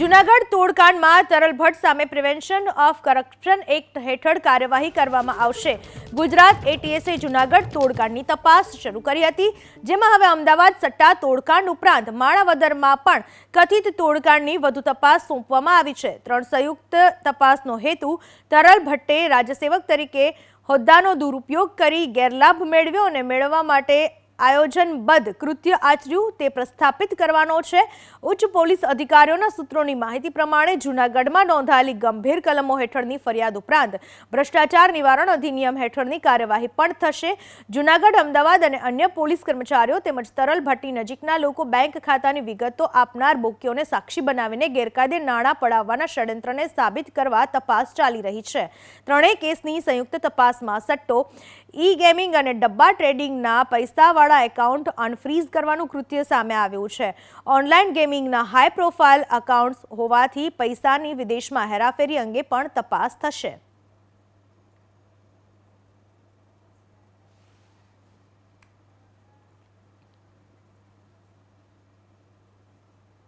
જુનાગઢ તોડકાંડમાં તરલ ભટ્ટ સામે prevention of corruption act હેઠળ કાર્યવાહી કરવામાં આવશે. ગુજરાત એટીએસએ જુનાગઢ તોડકાંડની તપાસ શરૂ કરી હતી, જેમાં હવે અમદાવાદ સટ્ટા તોડકાંડ ઉપરાંત માણાવદરમાં પણ કથિત તોડકાંડની વધુ તપાસ સોંપવામાં આવી છે. ત્રણ સંયુક્ત તપાસનો હેતુ તરલ ભટ્ટે રાજ્યસેવક તરીકે હોદ્દાનો દુરુપયોગ કરી ગેરલાભ મેળવ્યો અને મેળવવા માટે આયોજનબદ્ધ કૃત્ય આચર્યું, તે પ્રસ્થાપિત કરવાનો છે. ઉચ્ચ પોલીસ અધિકારીઓના સૂત્રોની માહિતી પ્રમાણે જૂનાગઢમાં નોંધાયેલી ગંભીર કલમો હેઠળની ફરિયાદ ઉપરાંત ભ્રષ્ટાચાર નિવારણ અધિનિયમ હેઠળની કાર્યવાહી પણ થશે. જૂનાગઢ, અમદાવાદ અને અન્ય પોલીસ કર્મચારીઓ તેમજ તરલ ભટ્ટી નજીકના લોકો બેંક ખાતાની વિગતો આપનાર બોકીઓને સાક્ષી બનાવીને ગેરકાયદે નાણાં પડાવવાના ષડયંત્રને સાબિત કરવા તપાસ ચાલી રહી છે. ત્રણેય કેસની સંયુક્ત તપાસમાં સટ્ટો, ઈ ગેમિંગ અને ડબ્બા ટ્રેડિંગના પૈસાવાળા એકાઉન્ટ અનફ્રીઝ કરવાનું કૃત્ય સામે આવ્યું છે. ઓનલાઈન ગેમિંગના હાઈ પ્રોફાઇલ એકાઉન્ટ્સ હોવાથી પૈસાની વિદેશમાં હેરાફેરી અંગે પણ તપાસ થશે.